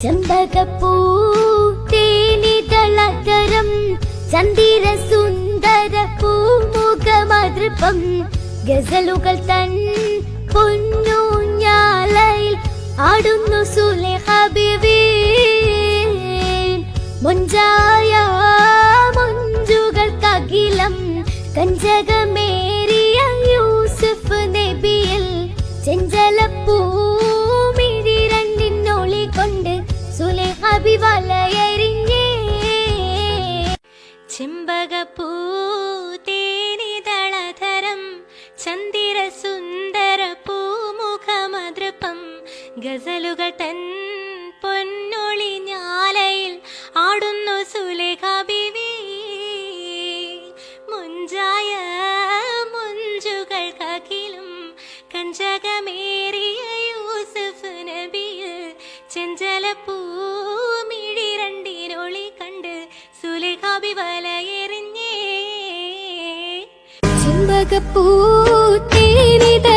ചെമ്പകപ്പൂ തേനിതളതരം ചന്ദിര സുന്ദര പൂമുഖമതൃപ്പം ഗസലുകൾ തൻ പൊന്നു ഞാലയിൽ ആടുന്നു സു കവി വലയരിഞ്ഞേ. ചെമ്പകപ്പൂ തേനിതളധരം ചന്ദിരസുന്ദര പൂമുഖമതൃപ്പം ഗസലുകൾ തൻ പൊന്നൊളി ഞാലയിൽ ആടുന്നു വലയെറിഞ്ഞേ. ചെമ്പകപ്പൂ തേനിത